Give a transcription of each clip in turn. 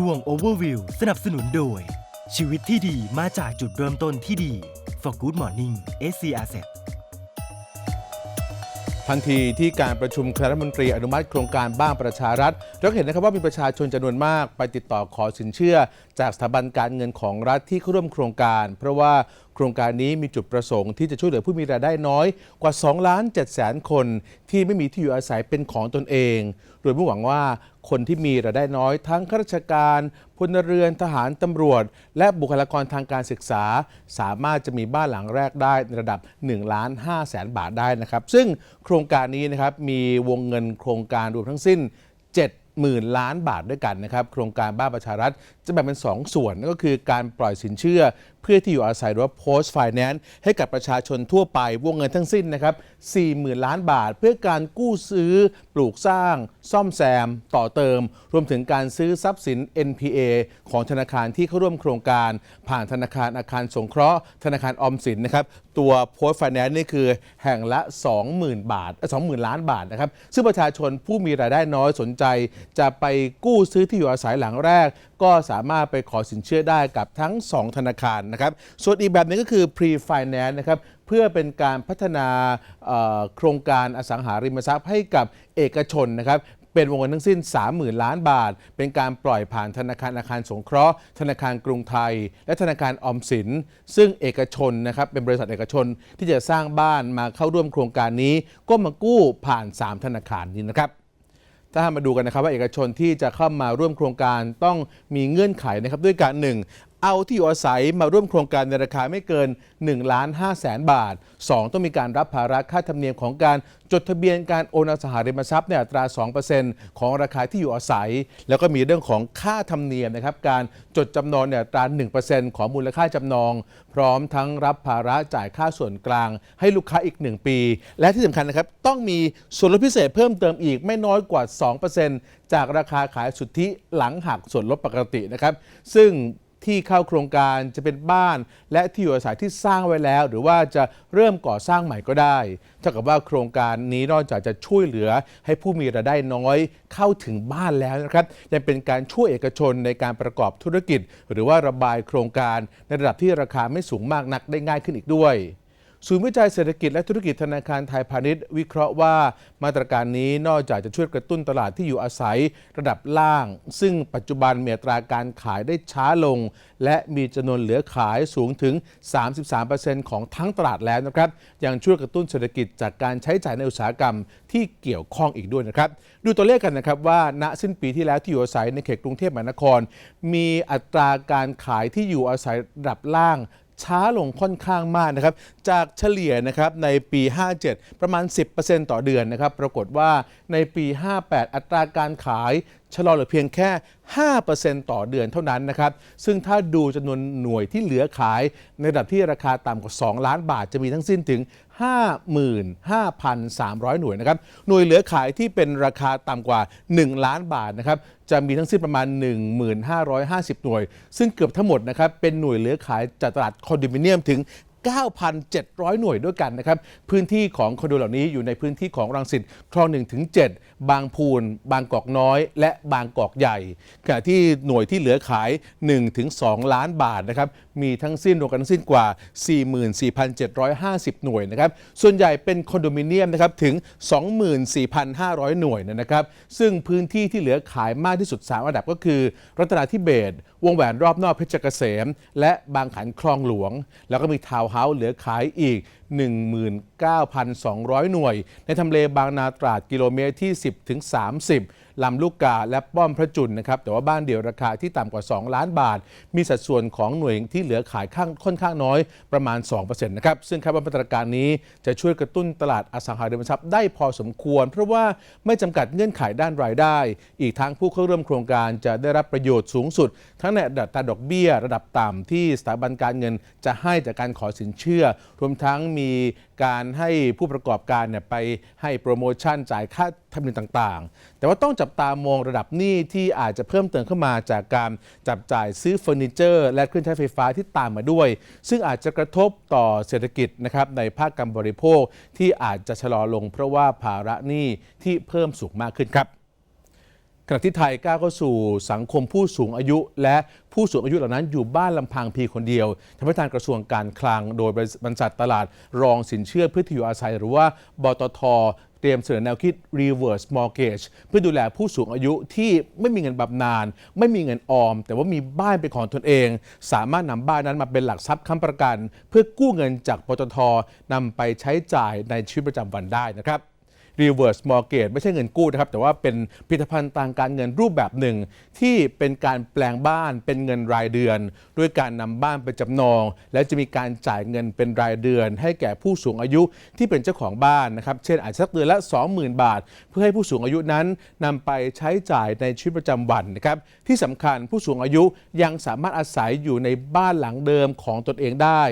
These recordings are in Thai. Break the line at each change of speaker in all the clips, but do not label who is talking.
ช่วง Overview สนับสนุนโดย ชีวิตที่ดีมาจากจุดเริ่มต้นที่ดี For Good Morning SC Asset
ทันทีที่การประชุมคณะรัฐมนตรีอนุมัติโครงการบ้านประชารัฐ เราเห็นนะครับว่ามีประชาชนจำนวนมากไปติดต่อขอสินเชื่อ จากสถาบันการเงินของรัฐที่เข้าร่วมโครงการ เพราะว่าโครงการนี้มีจุดประสงค์ที่จะช่วยเหลือผู้มีรายได้น้อยกว่า 2 ล้าน7แสนคน ที่ไม่มีที่อยู่อาศัยเป็นของตนเอง โดยมุ่งหวังว่าคนที่มีรายได้น้อยทั้งข้าราชการพลเรือนทหารตำรวจ และบุคลากรทางการศึกษา สามารถจะมีบ้านหลังแรกได้ในระดับ1ล้าน5แสนบาทได้นะครับ ซึ่งโครงการนี้นะครับมีวงเงินโครงการรวมทั้งสิ้น 7หมื่นล้านบาทด้วยกันนะครับ โครงการบ้านประชารัฐจะแบ่งเป็น 2ส่วนนั่นก็คือการปล่อยสินเชื่อ เพื่อที่อยู่อาศัยหรือว่า post finance ให้กับประชาชนทั่วไปวงเงินทั้งสิ้นนะครับ40,000 ล้านบาท เพื่อการกู้ซื้อ ปลูกสร้าง ซ่อมแซม ต่อเติม รวมถึงการซื้อทรัพย์สิน NPA ของธนาคารที่เข้าร่วมโครงการ ผ่านธนาคารอาคารสงเคราะห์ ธนาคารออมสินนะครับตัว post finance นี่คือแห่งละ 20,000 บาท 20,000 ล้านบาทนะครับซึ่งประชาชนผู้มีรายได้น้อยสนใจ จะไปกู้ซื้อที่อยู่อาศัยหลังแรก ก็สามารถไปขอสินเชื่อได้กับทั้ง 2 ธนาคารนะครับ ส่วนอีกแบบนึงก็คือ pre finance นะครับเพื่อเป็นการพัฒนาโครงการอสังหาริมทรัพย์ให้กับเอกชนนะครับเป็นวงเงินทั้งสิ้น 30,000 ล้านบาท เป็นการปล่อยผ่านธนาคารอาคารสงเคราะห์ ธนาคารกรุงไทย และธนาคารออมสิน ซึ่งเอกชนนะครับเป็นบริษัทเอกชนที่จะสร้างบ้านมาเข้าร่วมโครงการนี้ ก็มากู้ผ่าน 3 ธนาคารนี้นะครับถ้ามาดูกันนะครับว่าเอกชนที่จะเข้ามาร่วมโครงการต้องมีเงื่อนไขนะครับด้วยการหนึ่ง เอาที่อยู่อาศัยมาร่วมโครงการในราคาไม่เกิน1ล้าน5แสนบาท 2 ต้องมีการรับภาระค่าธรรมเนียมของการจดทะเบียนการโอนอสังหาริมทรัพย์ในอัตรา 2%ของราคาที่อยู่อาศัย แล้วก็มีเรื่องของค่าธรรมเนียมนะครับการจดจำนองในอัตรา 1%ของมูลค่าจำนอง พร้อมทั้งรับภาระจ่ายค่าส่วนกลาง ให้ลูกค้าอีก 1 ปี และที่สำคัญนะครับต้องมีส่วนลดพิเศษเพิ่มเติมอีกไม่น้อยกว่า 2%จากราคาขายสุทธิหลังหักส่วนลดปกตินะครับ ซึ่ง ที่เข้าโครงการจะเป็นบ้าน และที่อยู่อาศัยที่สร้างไว้แล้ว หรือว่าจะเริ่มก่อสร้างใหม่ก็ได้เท่ากับว่าโครงการนี้นอกจากจะช่วยเหลือให้ผู้มีรายได้น้อยเข้าถึงบ้านแล้วนะครับยังเป็นการช่วยเอกชนในการประกอบธุรกิจ หรือว่าระบายโครงการในระดับที่ราคาไม่สูงมากนักได้ง่ายขึ้นอีกด้วย ศูนย์วิจัยเศรษฐกิจและธุรกิจธนาคารไทยพาณิชย์ วิเคราะห์ว่ามาตรการนี้นอกจากจะช่วยกระตุ้นตลาดที่อยู่อาศัยระดับล่าง ซึ่งปัจจุบันมีอัตราการขายได้ช้าลง และมีจำนวนเหลือขายสูงถึง 33%ของทั้งตลาดแล้วนะครับยังช่วยกระตุ้นเศรษฐกิจจากการใช้จ่ายในอุตสาหกรรมที่เกี่ยวข้องอีกด้วยนะครับดูตัวเลขกันนะครับว่าณสิ้นปีที่แล้วที่อยู่อาศัยในเขตกรุงเทพมหานคร มีอัตราการขายที่อยู่อาศัยระดับล่าง ช้าลงค่อนข้างมากนะครับ จากเฉลี่ยนะครับในปี 57 ประมาณ 10%ต่อเดือนนะครับ ปรากฏว่าในปี 58 อัตราการขายชะลอเหลือเพียงแค่ 5%ต่อเดือนเท่านั้นนะครับ ซึ่งถ้าดูจำนวนหน่วยที่เหลือขาย ในระดับที่ราคาต่ำกว่า 2 ล้านบาทจะมีทั้งสิ้นถึง 55,300 หน่วยนะครับ หน่วยเหลือขายที่เป็นราคาต่ำกว่า 1 ล้านบาทนะครับ จะมีทั้งสิ้นประมาณ 1550 หน่วย ซึ่งเกือบทั้งหมดนะครับ เป็นหน่วยเหลือขายจากตลาดคอนโดมิเนียมถึง 9,700 หน่วยด้วยกันนะครับ พื้นที่ของคอนโดเหล่านี้อยู่ในพื้นที่ของรังสิตคลอง1ถึง7บางพูน บางกอกน้อย และบางกอกใหญ่ ขณะที่หน่วยที่เหลือขาย1ถึง2ล้านบาทนะครับ มีทั้งสิ้นรวมกันทั้งสิ้นกว่า 44,750 หน่วยนะครับ ส่วนใหญ่เป็นคอนโดมิเนียมนะครับถึง 24,500 หน่วยนะครับ ซึ่งพื้นที่ที่เหลือขายมากที่สุด3ระดับก็คือ รัตนาธิเบศวงแหวนรอบนอกเพชรเกษม และบางขันคลองหลวง แล้วก็มีทาวเฮาส์เหลือขายอีก 19,200 หน่วย ในทำเลบางนาตราดกิโลเมตรที่ 10ถึง30 ลำลูกกาและป้อมพระจุลนะครับ แต่ว่าบ้านเดี่ยวราคาที่ต่ำกว่า 2 ล้านบาท มีสัดส่วนของหน่วยที่เหลือขายข้างค่อนข้างน้อยประมาณ 2%นะครับ ซึ่งคาดว่ามาตรการนี้จะช่วยกระตุ้นตลาดอสังหาริมทรัพย์ได้พอสมควร เพราะว่าไม่จำกัดเงื่อนไขด้านรายได้ อีกทั้งผู้เข้าร่วมโครงการจะได้รับประโยชน์สูงสุด ทั้งในอัตราดอกเบี้ย ระดับต่ำที่สถาบันการเงินจะให้จากการขอสินเชื่อ รวมทั้งมีการให้ผู้ประกอบการเนี่ยไปให้โปรโมชั่นจ่ายค่าธรรมเนียมต่างๆ แต่ว่าต้องจับตามองระดับหนี้ที่อาจจะเพิ่มเติมเข้ามาจากการจับจ่ายซื้อเฟอร์นิเจอร์ และเครื่องใช้ไฟฟ้าที่ตามมาด้วย ซึ่งอาจจะกระทบต่อเศรษฐกิจนะครับในภาคการบริโภคที่อาจจะชะลอลง เพราะว่าภาระหนี้ที่เพิ่มสูงมากขึ้นครับ ขณะที่ไทยก้าวเข้าสู่สังคมผู้สูงอายุและผู้สูงอายุเหล่านั้นอยู่บ้านลำพังเพียงคนเดียวทำให้ทางกระทรวงการคลังโดยบริษัทตลาดรองสินเชื่อเพื่อที่อยู่อาศัย หรือว่าบตทเตรียมเสนอแนวคิด reverse mortgage เพื่อดูแลผู้สูงอายุที่ไม่มีเงินบำนาญไม่มีเงินออม แต่ว่ามีบ้านเป็นของตนเอง สามารถนำบ้านนั้นมาเป็นหลักทรัพย์ค้ำประกัน เพื่อกู้เงินจากปตทนำไปใช้จ่ายในชีวิตประจำวันได้นะครับ reverse mortgage ไม่ใช่เงินกู้นะครับ แต่ว่าเป็นผลิตภัณฑ์ทางการเงินรูปแบบหนึ่ง ที่เป็นการแปลงบ้านเป็นเงินรายเดือน ด้วยการนำบ้านไปจำนอง และจะมีการจ่ายเงินเป็นรายเดือน ให้แก่ผู้สูงอายุที่เป็นเจ้าของบ้านนะครับ เช่นอาจจะสักเดือนละ 20,000 บาท เพื่อให้ผู้สูงอายุนั้นนำไปใช้จ่ายในชีวิตประจำวันนะครับ ที่สำคัญผู้สูงอายุยังสามารถอาศัยอยู่ในบ้านหลังเดิมของตนเองได้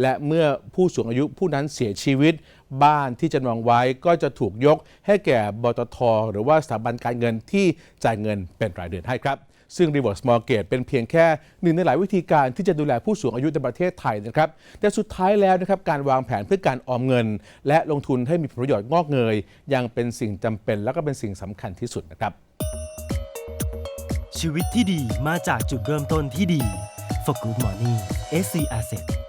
และเมื่อผู้สูงอายุผู้นั้นเสียชีวิต บ้านที่จะนองไว้ก็จะถูกยกให้แก่บตท หรือว่าสถาบันการเงินที่จ่ายเงินเป็นรายเดือนให้ครับซึ่ง reverse mortgage เป็นเพียงแค่หนึ่งในหลายวิธีการที่จะดูแลผู้สูงอายุในประเทศไทยนะครับ แต่สุดท้ายแล้วนะครับการวางแผนเพื่อการออมเงิน และลงทุนให้มีผลประโยชน์งอกเงย ยังเป็นสิ่งจำเป็นและก็เป็นสิ่งสำคัญที่สุดนะครับ
ชีวิตที่ดีมาจากจุดเริ่มต้นที่ดี For Good Morning SC Asset